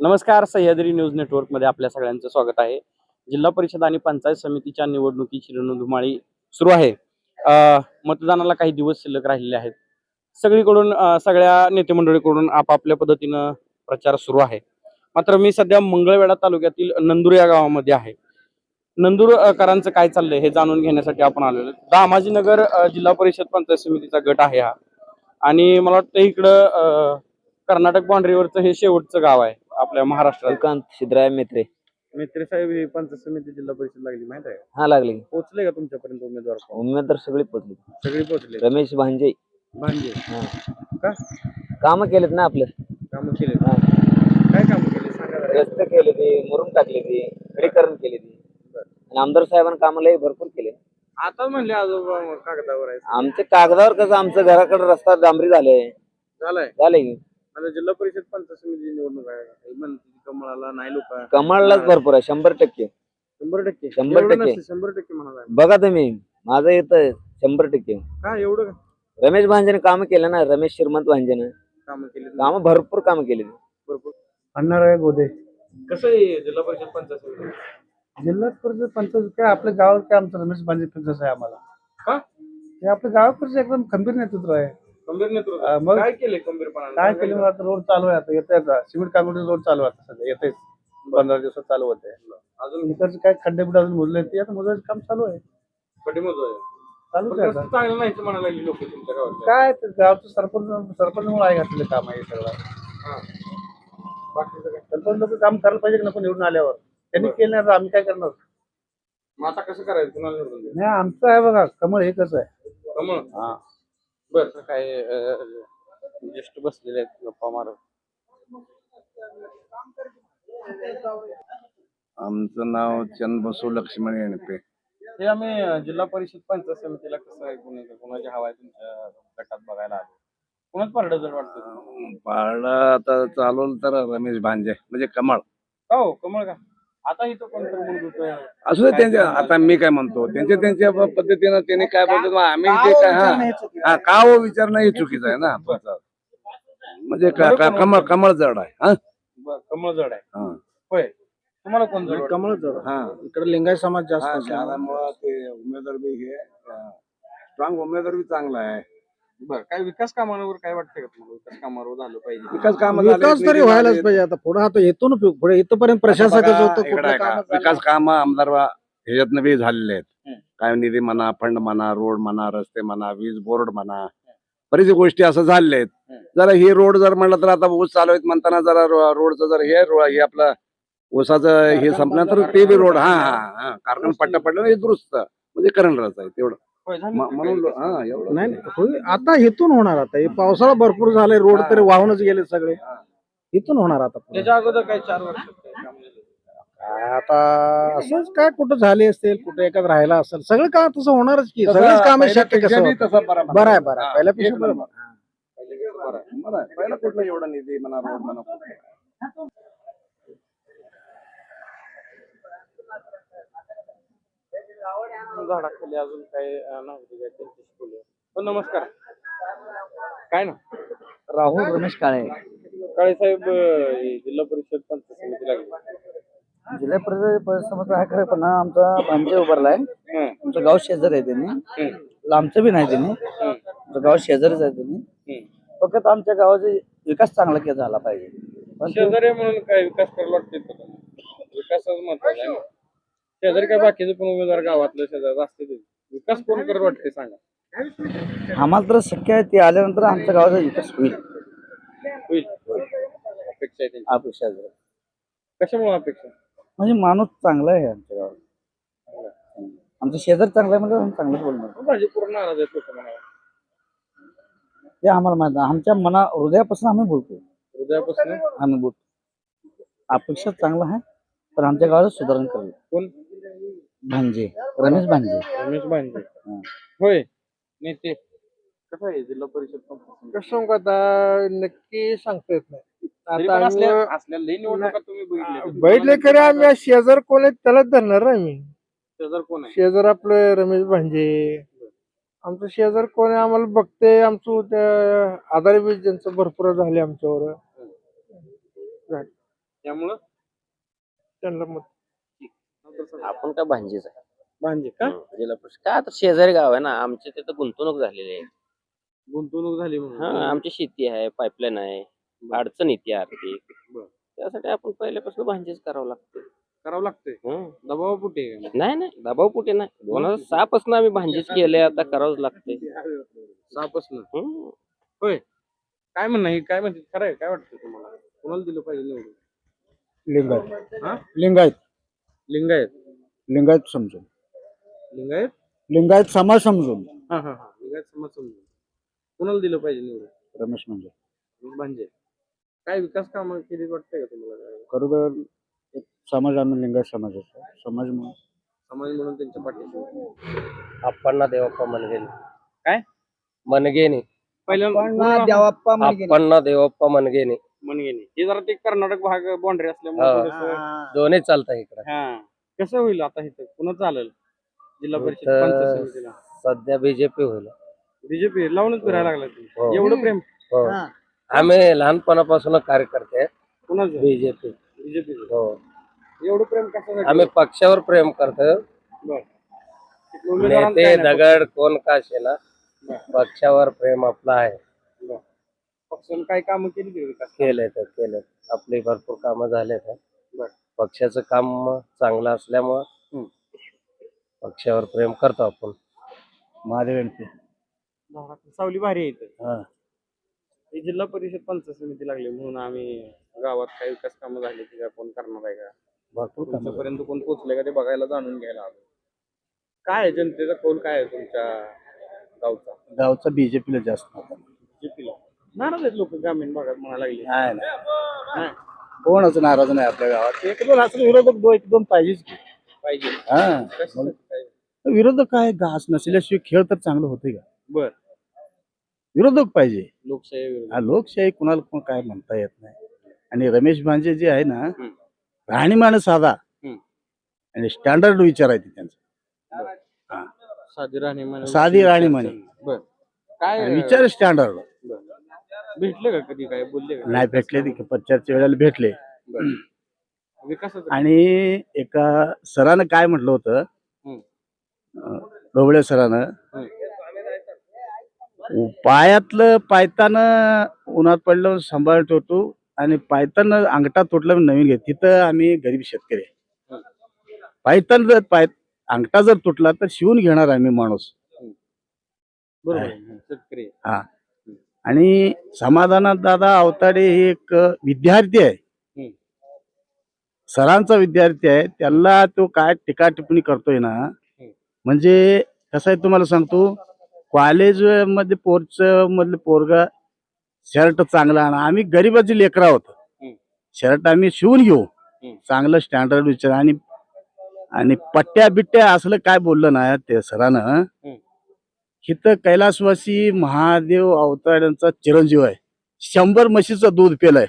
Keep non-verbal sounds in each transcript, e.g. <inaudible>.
नमस्कार सह्याद्री न्यूज नेटवर्कमध्ये आपल्या सगळ्यांचं स्वागत आहे. जिल्हा परिषद आणि पंचायत समितीच्या निवडणुकीची रणधुमाळी सुरू आहे. मतदानाला काही दिवस शिल्लक राहिलेले आहेत. सगळीकडून सगळ्या नेतेमंडळीकडून आपापल्या पद्धतीनं प्रचार सुरू आहे. मात्र मी सध्या मंगळवेढा तालुक्यातील नंदूर या गावामध्ये आहे. नंदूरकरांचं काय चाललंय हे जाणून घेण्यासाठी आपण आलेलो दामाजीनगर जिल्हा परिषद पंचायत समितीचा गट आहे हा. आणि मला वाटतं इकडं कर्नाटक बाउंड्रीवरचं हे शेवटचं गाव आहे. आपल्या महाराष्ट्रात. श्रीकांत सिद्धराय मेत्रे. मित्र साहेब ही पंचायत समिती जिल्हा परिषद लागली माहीत आहे का? हा लागले. पोहोचले का तुमच्यापर्यंत उमेदवार उमेदवार सगळे पोचले सगळे पोहोचले. रमेश भांजे. भांजे. हा. का? काम केलेत ना आपलं. काम केले हा. काय काम केले सांगा जरा. रस्ते केले ते मुरुम टाकले ते खडीकरण केले ते. बरं. आणि आमदार साहेबांनी कामाला भरपूर केले. आता म्हणले आजोबा कागदावर आहे. आमच्या कागदावर कसं आमचं घराकडे रस्ता डांबरी झाले. झालाय. झाले की? आता जिल्हा परिषद पंचायत समिती निवडणूक आहे. काही म्हणते की कमळाला नाही लोक. कमळलाच भरपूर आहे शंभर टक्के. शंभर टक्के. शंभर एवढं टक्के. नसतं, शंभर टक्के म्हणाला बघा तुम्ही माझं येतं शंभर टक्के. का एवढं? का रमेश भांजेने काम केलं ना रमेश श्रीमंत भांजेनं. काम केले काम भरपूर काम केले भरपूर. अण्णाराय गोदे. कसं आहे जिल्हा परिषद पंचायत समिती? जिल्हा परिषद पंचायत काय आपल्या गावात काय आमचं रमेश भांजे फिक्स आहे आम्हाला? का? हे आपल्या गावाकडचं एकदम खंबीर नेतृत्व आहे. नेतृत्व. मग काय केले खंबीरपणाने? काय केलं मग आता रोड चालू आहे आता. येते आता. सिमेंट काँक्रीट रोड चालू आहे आता सध्या. येतेच पंधरा दिवसात चालू होते अजून? इकडचं काय खड्डे बिड्डे अजून मोजले ते आता मोजायचं काम चालू आहे. आहे चालूच आहे आता. चांगलं नाही म्हणायला लागली लोक तुमच्या गावात काय ते गावचं सरपंच सरपंचमुळे आहे घातलेलं काम आहे हे सगळं. हा. बाकीचं काय? सरपंच लोक काम करायला पाहिजे की नको निवडून आल्यावर? त्यांनी केलं नाही तर आम्ही काय करणार? मग आता कसं करायचं? कुणाला निवडून द्यायचं? नाही आमचं आहे बघा. कमळ हे कसं आहे? कमळ? हा. काय अं, ज्येष्ठ बसलेले आहेत गप्पा मारत. आमचं नाव चंदबसू लक्ष्मण येणपे. हे आम्ही जिल्हा परिषद पंचायत समितीला कसं आहे कुणी कुणाची हवा आहे तुमच्या गटात बघायला आलो. कुणाच पारडं जर वाटतं? पारडा आता चालवलं तर रमेश भांजे म्हणजे कमळ. का हो कमळ का? आता इथं कोणतरी असू दे त्यांच्या आता मी काय म्हणतो त्यांच्या त्यांच्या पद्धतीनं त्यांनी काय बोलतो आम्ही जे काय हा. हा का हो विचार नाही हे चुकीचं आहे ना. म्हणजे का- का- कमळ कमळ जड आहे हा? बर कमळ जड आहे. हा. होय. तुम्हाला कोण जड कमळ जड. हा. इकडे लिंगायत समाज जास्त हा, असल्यामुळे. त्यामुळं ते उमेदवार बी हे स्ट्रॉंग उमेदवार बी चांगला आहे. बर काय विकास कामांवर काय वाटतंय का तुम्हाला? विकास कामावर झालं पाहिजे. विकास काम विकास तरी व्हायलाच पाहिजे. आता पुढे आता येतो ना पुढे इथपर्यंत प्रशासकाचं होतं कुठलं काम विकास काम आमदार वा- ह्याच्यातनं बी झालेले आहेत. हम्म. काय निधी म्हणा फंड म्हणा रोड म्हणा रस्ते म्हणा वीज बोर्ड म्हणा बरीच गोष्टी असं झालेल्या आहेत. जरा हे रोड जर म्हणलं तर आता ऊस चालू आहेत म्हणताना जरा रो- रोडचं जर हे रो- हे आपलं ऊसाचं हे संपलं तर ते बी रोड हा हा हा. कारखाना पट्टा पडलं ना हे दुरुस्त म्हणजे करंट आहे तेवढं. म- म्हणून? हा एवढं नाही नाही, होय, आता इथून होणार आता हे पावसाळा भरपूर झालाय रोड तरी वाहूनच गेले सगळे इथून होणार आता पुढे. त्याच्या अगोदर काय चार वर्ष काय आता असंच काय कुठं झाले असतील कुठे एखाद राहिला असेल सगळं काम तसं होणारच की सगळेच काम शक्य कसं होतं. बरं बरं आहे बरं आहे हा, पहिल्यापेक्षा बरं. बरं आहे. बरं आहे. पहिला कुठला एवढा निधी म्हणा रोड म्हणा झाडाखाली अजून काय त्यांच्याशी बोलूया. पण नमस्कार. काय ना राहुल रमेश काळे. काळे साहेब अं, हे जिल्हा परिषद पंचायत समिती लागली. जिल्हा परिषद परिसमाचा आहे खरं पण आमचा भांजे उभारलाय. हं, आमचं गाव शेजारी आहे त्यांनी. हं, लांबचं बी नाही त्यांनी. हं, आमचं गाव शेजारीच आहे त्यांनी. हं. फक्त आमच्या गावाचा विकास चांगला केला झाला पाहिजे. पण शेजारी म्हणून काय विकास करायला वाटते? विकासच महत्त्वाचा आहे ना. शेजारी काय बाकीचे पण उमेदवार गावातले शेजारी असते. विकास कोण करत वाटते सांगा. आम्हाला तर शक्य आहे ते आल्यानंतर आमच्या गावाचा विकास होईल. होईल. अपेक्षा आहे त्यांची. अपेक्षा आहे. कशामुळे अपेक्षा? म्हणजे माणूस चांगला आहे आमच्या गावात. आमचं शेजार चांगला आहे म्हणजे आम्ही चांगलंच बोलणार. भाजी पूर्ण नाराज म्हणा ते आम्हाला माहीत आहे. आमच्या मना हृदयापासून आम्ही बोलतो. हृदयापासून? आम्ही बोलतो. अपेक्षा चांगला आहे पण आमच्या गावाला सुधारणा करेल कोण? भांजे. रमेश भांजे. रमेश भांजे. हं. होय. नेते. कसं आहे जिल्हा परिषद? कसं सांगू आता नक्की सांगता येत नाही. तरी आता पण असल्या आम्ही- असल्या लई निवडणुका तुम्ही बघितल्या. बैठले खरे आम्ही शेजार कोण आहेत त्यालाच धरणार आम्ही. शेजार कोण आहे? शेजार आपलं रमेश भांजे. आमचं शेजार कोण आहे आम्हाला बघते. आमचं त्या आधार बीज ज्यांचं भरपूर झाले आमच्यावर. त्यामुळं? त्यांना मत आपण काय भांजीच आहे? भांजे का? जिल्हा परिषद. काय आता शेजारी गाव आहे ना आमच्या तिथं गुंतवणूक झालेली आहे. गुंतवणूक झाली म्हणून. हा आमची शेती आहे पाईपलाईन आहे अडचण येते आर्थिक. बरं. त्यासाठी आपण पहिल्यापासून भांजीच करावं लागतं. करावं लागतंय हं. दबाव कुठे आहे? नाही नाही दबाव कुठे नाही. दोन हजार सहा पासून आम्ही भांजीच केले आता करावंच लागते. सहापासनं? काय म्हणणं हे काय म्हणते? खरं आहे काय वाटतं तुम्हाला? कोणाला दिलं पाहिजे निवडून? लिंगायत. हा? लिंगायत. लिंगायत लिंगायत समजून. लिंगायत? लिंगायत समाज समजून. हा हा हा. लिंगायत समाज समजून. कोणाला दिलं पाहिजे निवडून? रमेश म्हणजे भांजे काय विकास कामं केली वाटतंय का तुम्हाला? काय? खरोखर एक समाज आम्ही लिंगायत समाजाचा. समाज म्हणून. समाज म्हणून त्यांच्या पाठीशी. अप्पांना देवप्पा मनगेने काय? मनगेने पहिल्यांदा देवाप्पा अप्पांना देवप्पा मनगेने मनगेने हे जरा ते कर्नाटक भाग बाउंड्री असल्यामुळे हा. थोडंसं- दोन्ही चालतं इकडे. हा. कसं होईल आता इथं? पुन्हा चालेल. जिल्हा परिषद इथं पंचायत समितीला. सध्या बीजेपी होईल. बीजेपी लावूनच फिरायला लागला तुम्ही. हो. एवढं प्रेम? हो. आम्ही लहानपणापासून कार्यकर्ते कुणाचं? बीजेपी बीजेपी हो. एवढं प्रेम कसं आम्ही पक्षावर प्रेम करतो नेते दगड कोण का असेना? पक्षावर प्रेम आपलं आहे. पक्षानं काय कामं केली ते विकास केले तर केले आपली भरपूर कामं झाले तर बर. पक्षाचं काम चांगलं असल्यामुळं हम्म. पक्षावर प्रेम करतो आपण. महादेव एमपी सावली भारी आहे इथं. हा. हे जिल्हा परिषद पंचायत समिती लागली म्हणून आम्ही गावात काही विकास कामं झाली की काय कोण करणार आहे का? भरपूर कामं झाली. तुमच्यापर्यंत कोण पोहोचले का ते बघायला जाणून घ्यायला आलो. काय आहे जनतेचा कौल काय आहे तुमच्या गावचा? गावचा बीजेपीला जास्त. आहे. नाराज आहेत लोक ग्रामीण भागात म्हणायला लागले. नाही नाही. नाही, कोणच नाराज नाही आपल्या गावात. एक दोन असं विरोधक दोन एक दोन पाहिजेच की. पाहिजे. हा. कशासाठी पाहिजे? विरोधक काय घास नसल्याशिवाय खेळ तर चांगलं होते का? बर. विरोधक पाहिजे. लोकशाही. हा लोकशाही कुणाला कोण काय म्हणता येत नाही. आणि रमेश भांजे जे आहे ना हम्म. राहणीमान साधा. हम्म. आणि स्टँडर्ड विचार आहे ते त्यांचा. साधी राहणी म्हणे साधी राहणीमान. बर. काय आणि विचार स्टँडर्ड बर. भेटले का कधी काय बोलले का नाही भेटले ते पच्चारच्या वेळेला भेटले बर. विकासाचं आणि एका सरानं काय म्हटलं होतं हम्म. अं, ढोबळे सरानं. पायातलं पायतानं उन्हात पडलं सांभाळ ठेवतो आणि पायतानं अंगठा तुटलं नवीन घेत तिथं आम्ही गरीब शेतकरी आहे. पायतान जर पाय अंगठा जर तुटला तर शिवून घेणार आम्ही माणूस बरोबर आहे. हं, शेतकरी आणि समाधानात दादा अवताडे हे एक विद्यार्थी आहे. सरांचा विद्यार्थी आहे. त्याला तो काय टीका टिप्पणी करतोय ना म्हणजे कसं आहे तुम्हाला सांगतो कॉलेजमध्ये पोरच मधले पोरगा शर्ट चांगला आणा. आम्ही गरीबाची लेकरं आहोत. शर्ट आम्ही शिवून घेऊ. चांगलं स्टँडर्ड विचार. आणि आणि पट्ट्या बिट्ट्या असलं काय बोललं ना ते सरानं इथं कैलासवासी महादेव अवताड्यांचा चिरंजीव आहे शंभर म्हशीचं दूध पेलंय.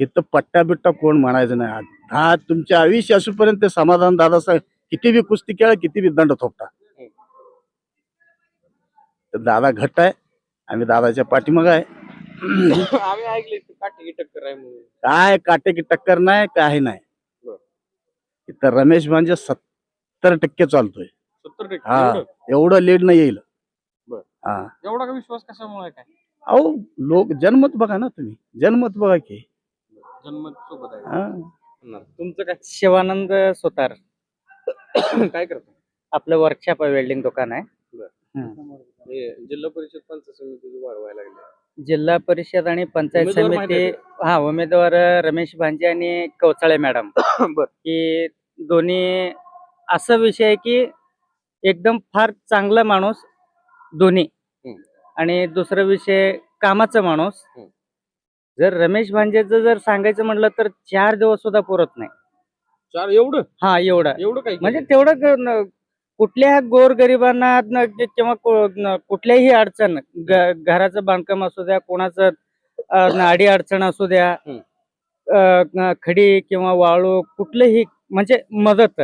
इथं पट्ट्या बिट्टा कोण म्हणायचं नाही हा तुमच्या आयुष्य असूपर्यंत समाधान दादा सांग किती बी कुस्ती खेळा किती बी दंड थोपटा तर दादा घट्ट आहे आम्ही दादाच्या पाठीमाग आहे <coughs> आम्ही ऐकले टक्कर आहे म्हणून काय काटे की टक्कर नाही काही नाही. इथं रमेश भांजे सत्तर टक्के चालतोय सत्तर टक्के हा. एवढं? लीड नाही येईल. हा. एवढा का विश्वास कशामुळे काय? अहो लोक जनमत बघा ना तुम्ही. जनमत बघा की. जन्मत सोबत आहे. हा. तुमचं काय? शिवानंद सुतार. काय करता? आपलं वर्कशॉप आहे वेल्डिंग दुकान आहे. हे जिल्हा परिषद पंचायत समितीचं वार व्हायला लागले. जिल्हा परिषद आणि पंचायत उमेदवार माहिती आहे समिती हा उमेदवार रमेश भांजे आणि कवचाळे मॅडम. <coughs> बर. की दोन्ही असा विषय आहे की एकदम फार चांगला माणूस दोन्ही. आणि दुसरा विषय कामाचा माणूस. जर रमेश भांजेचं जर सांगायचं म्हटलं तर चार दिवस सुद्धा पुरत नाही. चार एवढं? हा एवढा. एवढं काय म्हणजे तेवढं क- न- कुठल्या गोरगरिबांना न- कि- किंवा कु- न- कुठल्याही अडचण घराचं बांधकाम असू द्या कोणाचं अ, अडी अडचण असू द्या हम्म. अ, न- खडी किंवा वाळू कुठलीही म्हणजे मदत.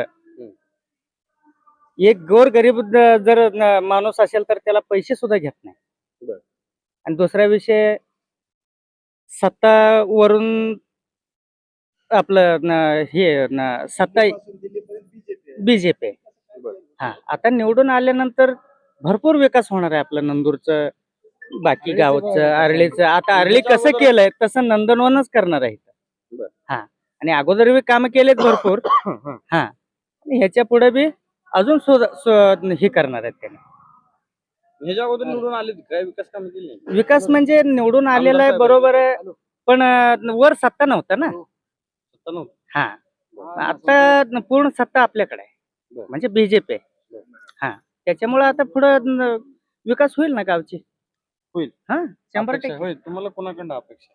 एक गोरगरीब जर माणूस असेल तर त्याला पैसे सुद्धा घेत नाही. बर. आणि दुसरा विषय सत्तावरून आपलं न- हे न- सत्ता बीजेपी हा आता निवडून आल्यानंतर भरपूर विकास होणार आहे आपलं नंदूरचं बाकी गावचं आरळीचं. आता आरळी कसं केलंय तसं नंदनवनच करणार आहे बरं. हा आणि अगोदर बी काम केलेत भरपूर. <coughs> हा. ह्याच्या पुढे बी अजून सुध- सु- हे करणार आहेत त्याने. ह्याच्या अगोदर निवडून आले काय विकास काम केले विकास म्हणजे निवडून आलेला आहे साहेब बरोबर आहे पण अं, वर सत्ता नव्हता ना. सत्ता नव्हती. हा. आता न- पूर्ण सत्ता आपल्याकडे आहे. बरं. म्हणजे बीजेपी आहे हा. त्याच्यामुळे आता पुढं न- विकास होईल ना गावची? होईल. हा? शंभर अपेक्षा टक्के. होय तुम्हाला कोणाकडनं अपेक्षा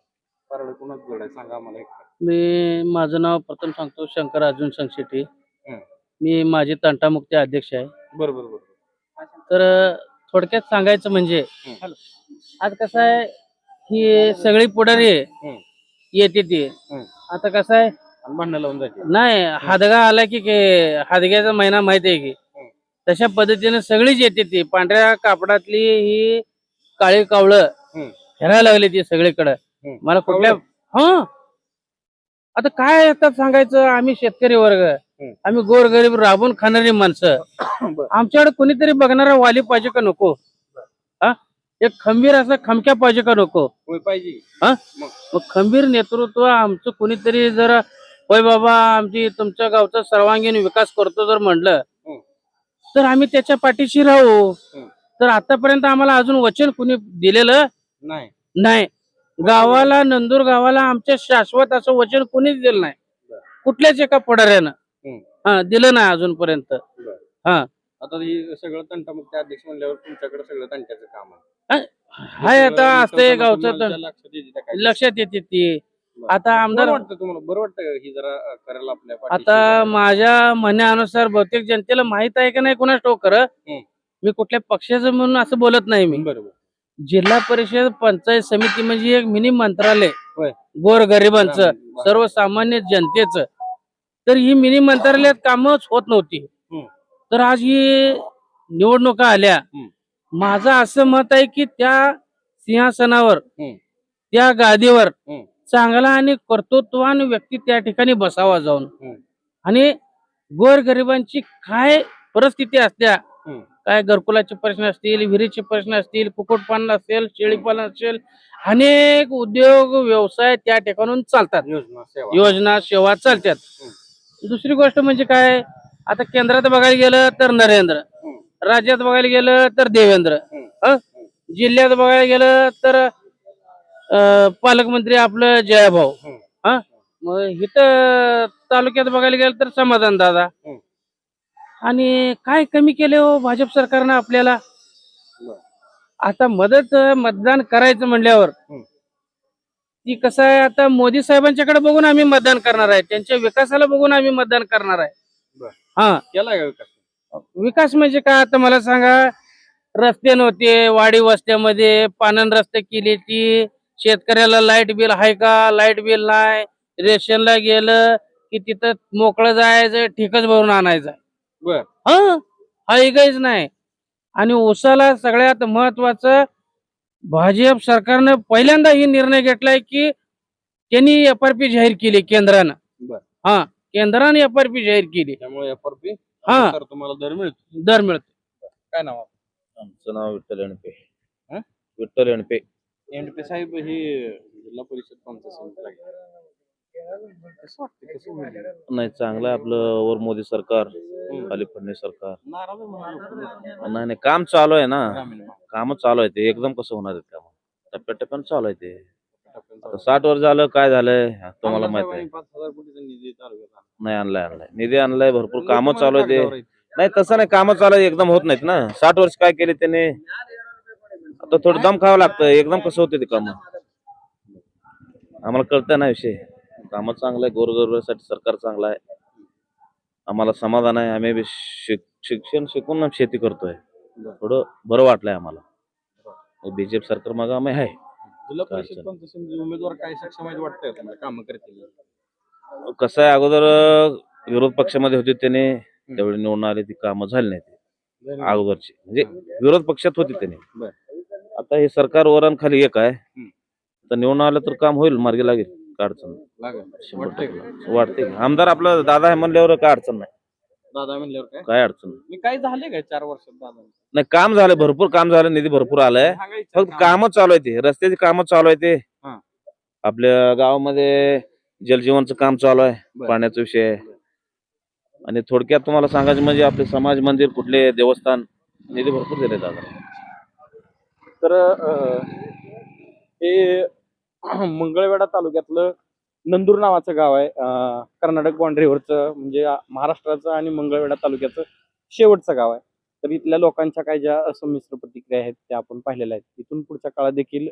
कारण कोणाच सांगा मला एक. मी माझं नाव प्रथम सांगतो शंकर अर्जुन संगशेट्टी. हं. मी माझे तंटामुक्ती अध्यक्ष आहे बरोबर बरोबर तर थोडक्यात सांगायचं म्हणजे. आज कसं आहे ही सगळी पुढारी. येते ती. आता कसं आहे भांडणं लावून जाते नाही हादगा आला की हादग्याचा महिना माहिती आहे की. तशा पद्धतीने सगळीच येते ती पांढऱ्या कापडातली ही काळी कावळं. फिरायला लागली ती सगळीकडे. मला कुठल्या हा आता काय आता सांगायचं आम्ही शेतकरी वर्ग. आम्ही गोरगरीब राबून खाणारी माणसं. <coughs> आमच्याकडे कोणीतरी बघणारा वाली पाहिजे का नको? हा? एक खंबीर असं खमक्या पाहिजे का नको? पाहिजे. मग? खंबीर नेतृत्व आमचं कोणीतरी जर होय बाबा आमची तुमच्या गावचा सर्वांगीण विकास करतो जर म्हणलं हं. तर आम्ही त्याच्या पाठीशी राहू. हं. तर आतापर्यंत आम्हाला अजून वचन कुणी दिलेलं नाही. नाही. गावाला नंदूर गावाला आमच्या शाश्वत असं वचन कुणीच दिलं नाही. कुठल्याच एका पुढाऱ्यानं. हं. दिलं नाही अजूनपर्यंत आता हे सगळं तंटामुक्त अध्यक्ष म्हणल्यावर तुमच्याकडे सगळं तंट्याचं काम आहे हाय आता असते गावचं लक्षात येते त्या काय? लक्षात येते ती बरं. आता आमदार बरं वाटतं तुम्हाला बरं वाटतं ही जरा अं, करायला आपल्या पाठीशी आता जरा. माझ्या म्हणण्यानुसार बहुतेक जनतेला माहीत आहे का नाही कोणाच ठोक खरं हं. मी कुठल्या पक्षाचं म्हणून असं बोलत नाही मी बरोबर जिल्हा परिषद पंचायत समिती म्हणजे एक मिनी मंत्रालय होय. गोर गरिबांचं. सर्वसामान्य जनतेचं तर ही मिनी मंत्रालयात कामच होत नव्हती हं. तर आज ही निवडणुका आल्या. माझं असं मत आहे की त्या सिंहासनावर. त्या गादीवर हं. चांगला आणि कर्तृत्वान व्यक्ती त्या ठिकाणी बसावा जाऊन. आणि गोरगरिबांची काय परिस्थिती असत्या हं. काय घरकुलाचे प्रश्न असतील विहिरीचे प्रश्न असतील कुक्कुटपालन असेल शेळीपालन असेल अनेक उद्योग व्यवसाय त्या ठिकाणून चालतात योजना सेवा योजना सेवा चालतात. दुसरी गोष्ट म्हणजे काय आता केंद्रात बघायला गेलं तर नरेंद्र. राज्यात बघायला गेलं तर देवेंद्र? जिल्ह्यात बघायला गेलं तर पालकमंत्री आपलं जयभाऊ हं. मग इथं तालुक्यात बघायला गेलं तर समाधान दादा. आणि काय कमी केले हो भाजप सरकारनं आपल्याला. आता मदत मतदान करायचं म्हणल्यावर. ती कसं आहे आता मोदी साहेबांच्याकडे बघून आम्ही मतदान करणार आहे. त्यांच्या विकासाला बघून आम्ही मतदान करणार आहे. हा. केला का विकास? विकास म्हणजे काय? आता मला सांगा रस्ते नव्हते वाडी वस्त्यामध्ये पानन रस्ते केली ती. शेतकऱ्याला लाइट बिल आहे का? लाइट बिल नाही. रेशनला गेलं की तिथं मोकळं जायचं ठीकच भरून आणायचं. बर. हा. हा एकच नाही. आणि उसाला सगळ्यात महत्वाचं भाजप सरकारनं पहिल्यांदा ही निर्णय घेतलाय की त्यांनी एफ आर पी जाहीर केली केंद्रानं बर. हा केंद्राने एफ आर पी जाहीर केली त्यामुळे एफ आर पी हा. तुम्हाला दर मिळतो दर मिळतो काय नाव आमचं नाव विठ्ठल एणपे हं? विठ्ठल एणपे एनडीपी साहेब ही जिल्हा परिषद पंचायत समितीला गेली. कसं वाटतं कसं होईल नाही चांगलं आहे आपलं वर मोदी सरकार खाली फडणवीस सरकार. नाही नाही काम चालू आहे ना. काम चालू आहे ते. एकदम कसं होणार आहे काम? टप्प्याटप्प्यानं चालू आहे ते. आता. साठ वर्ष झालं काय झालंय? तुम्हाला माहीत आहे. नाही आणलाय आणलाय. निधी आणलाय भरपूर कामं चालू आहे ते. नाही तसं नाही कामं चालू आहे एकदम होत नाहीत ना. साठ वर्ष काय केले त्याने? आता थोडं दम खावं लागतं. एकदम कसं होते ते काम? आम्हाला कळतं ना विषय. कामं चांगलं आहे गोरगरिबासाठी सरकार चांगलं आहे. आम्हाला समाधान आहे. आम्ही बी शिक- शिक्षण शिकून शेती करतोय. थोडं बरं वाटलंय आम्हाला. बीजेपी सरकार मग आम्ही आहे. जिल्हा परिषद समिती उमेदवार काय सक्षम आहेत वाटतंय तुम्हाला? कामं करतील. कसं आहे अगोदर अं, विरोध पक्षामध्ये होते त्याने. त्यावेळी निवडून आले ती कामं झाली नाही. ती अगोदरची. म्हणजे विरोध पक्षात होते त्याने. बर. आता हे सरकार वरण खाली एक आहे. हम्म. तर निवडून आलं तर काम होईल मार्गी लागेल. अडचण. वाटते की. आमदार आपलं दादा आहे म्हणल्यावर काय अडचण नाही दादा म्हणल्यावर काय काय अडचण नाही. मी काय झाले काय चार वर्षात दादा नाही काम झालं भरपूर काम झालं निधी भरपूर आलाय सांगायचं फक्त कामच चालू आहे ते रस्त्याची कामं चालू आहे ते हा. आपल्या गावामध्ये जलजीवनचं काम चालू आहे बरं. पाण्याचा विषय आहे. आणि थोडक्यात तुम्हाला सांगायचं म्हणजे आपले समाज मंदिर कुठले देवस्थान निधी भरपूर दिले दादा तर अं, हे <clears throat> मंगळवेढा तालुक्यातलं नंदूर नावाचं गाव आहे. कर्नाटक बाँड्रीवरचं म्हणजे महाराष्ट्राचं आणि मंगळवेढा तालुक्याचं शेवटचं गाव आहे. तर इथल्या लोकांच्या काही ज्या संमिश्र प्रतिक्रिया आहेत त्या आपण पाहिलेल्या आहेत. इथून पुढच्या काळात देखील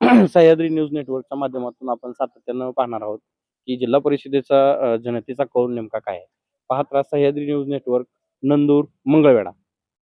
<clears throat> सह्याद्री न्यूज नेटवर्कच्या माध्यमातून आपण सातत्यानं पाहणार आहोत की जिल्हा परिषदेचा जनतेचा कौल नेमका काय आहे. पाहत राहा सह्याद्री न्यूज नेटवर्क नंदूर मंगळवेढा.